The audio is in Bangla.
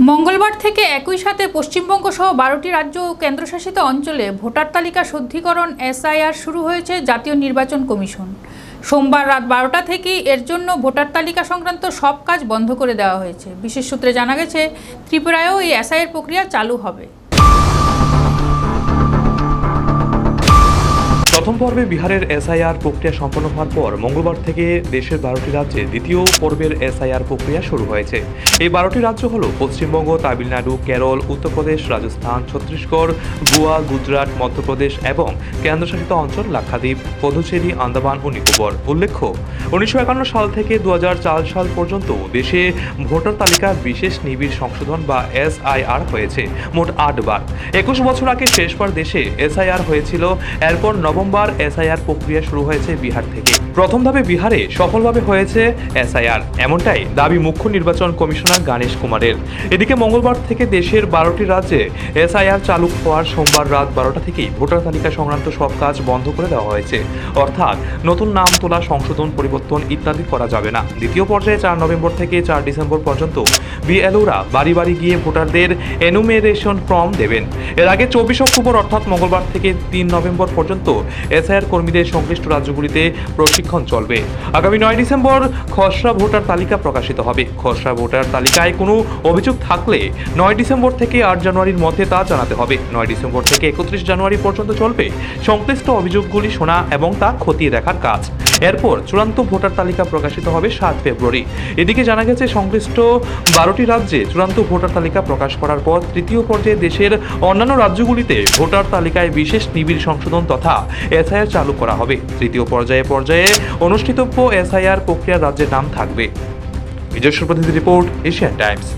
মঙ্গলবার থেকে একই সাথে পশ্চিমবঙ্গ সহ বারোটি রাজ্য ও কেন্দ্রশাসিত অঞ্চলে ভোটার তালিকা শুদ্ধিকরণ এসআইআর শুরু হয়েছে জাতীয় নির্বাচন কমিশন। সোমবার রাত বারোটা থেকেই এর জন্য ভোটার তালিকা সংক্রান্ত সব কাজ বন্ধ করে দেওয়া হয়েছে। বিশেষ সূত্রে জানা গেছে, ত্রিপুরায়ও এই এসআইআর প্রক্রিয়া চালু হবে। পর্বে বিহারের এসআইআর প্রক্রিয়া সম্পন্ন হওয়ার পর মঙ্গলবার থেকে দেশের বারোটি রাজ্যে দ্বিতীয় পর্বের এসআইআর প্রক্রিয়া শুরু হয়েছে। এই বারোটি রাজ্য হল পশ্চিমবঙ্গ, তামিলনাড়ু, কেরল, উত্তরপ্রদেশ, রাজস্থান, ছত্তিশগড়, গোয়া, গুজরাট, মধ্যপ্রদেশ এবং কেন্দ্রশাসিত অঞ্চল লাক্ষাদ্বীপ, পদুচেরি, আন্দামান ও নিকোবর। উল্লেখ্য, উনিশশো একান্ন সাল থেকে দু হাজার চার সাল পর্যন্ত দেশে ভোটার তালিকার বিশেষ নিবিড় সংশোধন বা এসআইআর হয়েছে, মোট আটবার। একুশ বছর আগে শেষবার দেশে এসআইআর হয়েছিল, এরপর নভেম্বর এসআইআর প্রক্রিয়া শুরু হয়েছে বিহার থেকে। প্রথম ধাপে বিহারে সফলভাবে হয়েছে এসআইআর। এমনটাই দাবি মুখ্য নির্বাচন কমিশনার গণেশ কুমারের। এদিকে মঙ্গলবার থেকে দেশের বারোটি রাজ্যে এসআইআর চালু হওয়ার সোমবার রাত বারোটা থেকেই ভোটার তালিকা সংক্রান্ত সব কাজ বন্ধ করে দেওয়া হয়েছে। অর্থাৎ নতুন নাম তোলা, সংশোধন, পরিবর্তন ইত্যাদি করা যাবে না। দ্বিতীয় পর্যায়ে চার নভেম্বর থেকে চার ডিসেম্বর পর্যন্ত বিএলওরা বাড়ি বাড়ি গিয়ে ভোটারদের এনুমেরেশন ফর্ম দেবেন। এর আগে চব্বিশ অক্টোবর অর্থাৎ মঙ্গলবার থেকে তিন নভেম্বর পর্যন্ত এসআইআর কর্মীদের সংশ্লিষ্ট রাজ্যগুলিতে প্রশিক্ষণ চলবে। আগামী নয় ডিসেম্বর খসড়া ভোটার তালিকা প্রকাশিত হবে। খসড়া ভোটার তালিকায় কোনো অভিযোগ থাকলে নয় ডিসেম্বর থেকে আট জানুয়ারির মধ্যে তা জানাতে হবে। নয় ডিসেম্বর থেকে একত্রিশ জানুয়ারি পর্যন্ত চলবে। সংশ্লিষ্ট অভিযোগগুলি শোনা এবং তা খতিয়ে দেখার কাজ। এরপর চূড়ান্ত ভোটার তালিকা প্রকাশিত হবে সাত ফেব্রুয়ারি। এদিকে জানা গেছে, সংশ্লিষ্ট বারোটি রাজ্যে চূড়ান্ত ভোটার তালিকা প্রকাশ করার পর তৃতীয় পর্যায়ে দেশের অন্যান্য রাজ্যগুলিতে ভোটার তালিকায় বিশেষ নিবিড় সংশোধন তথা এসআইআর চালু করা হবে। তৃতীয় পর্যায়ে পর্যায়ে অনুষ্ঠিতব্য এসআইআর প্রক্রিয়ার রাজ্যের নাম থাকবে। নিজস্ব প্রতিনিধি রিপোর্ট, এশিয়ান টাইমস।